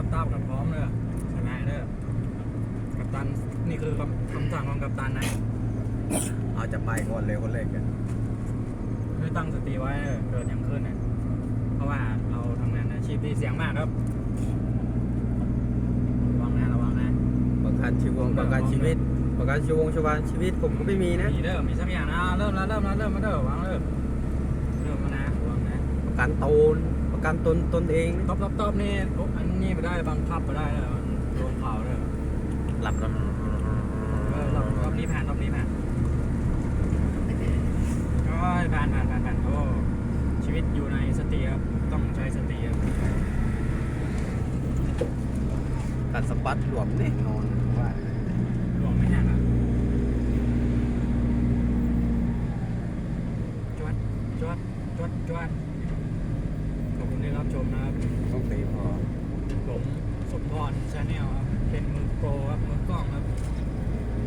ตับตับกับพร้อมเลยชนะเด้อกัปตันนี่คือคำคำสั่งของกัปตันนะเอาจะไปก่อนเลยคนแรกกันคือตั้งสติไว้เด้อเกิดอย่างขึ้นเนี่ยเพราะว่าเราทำงานอาชีพที่เสี่ยงมากครับระวังนะระวังนะประกันชีวงประกันชีวิต ประกันชีวงชาวบ้านชีวิตผมก็ไม่มีนะมีเด้อมีสักอย่างนะเริ่มแล้วเริ่มแล้วเริ่มมาเด้อวางเริ่มเริ่มแล้วนะระวังนะประกันตนประ กันตนตนเองต๊อบต๊อบต๊อบนี่โอ๊ะอันนี้ไม่ได้บังคับไม่ได้เลยมันโดนเผาเลยหลับแล้วเออรอบรอบนี้ผ่านรอบนี้ผ่านโอ้ยผ่านผ่านผ่านผ่านโอ้ชีวิตอยู่ในสติครับต้องใช้สติครับกันสะบัดหลวมแน่นอนว่าหลวงไม่หักอะจวดจวดจวดจวดขอบคุณที่รับช มนะครับต้องตีพอผมสมพรชาแนลครับ เป็นมือโปรครับ มือกล้องครับ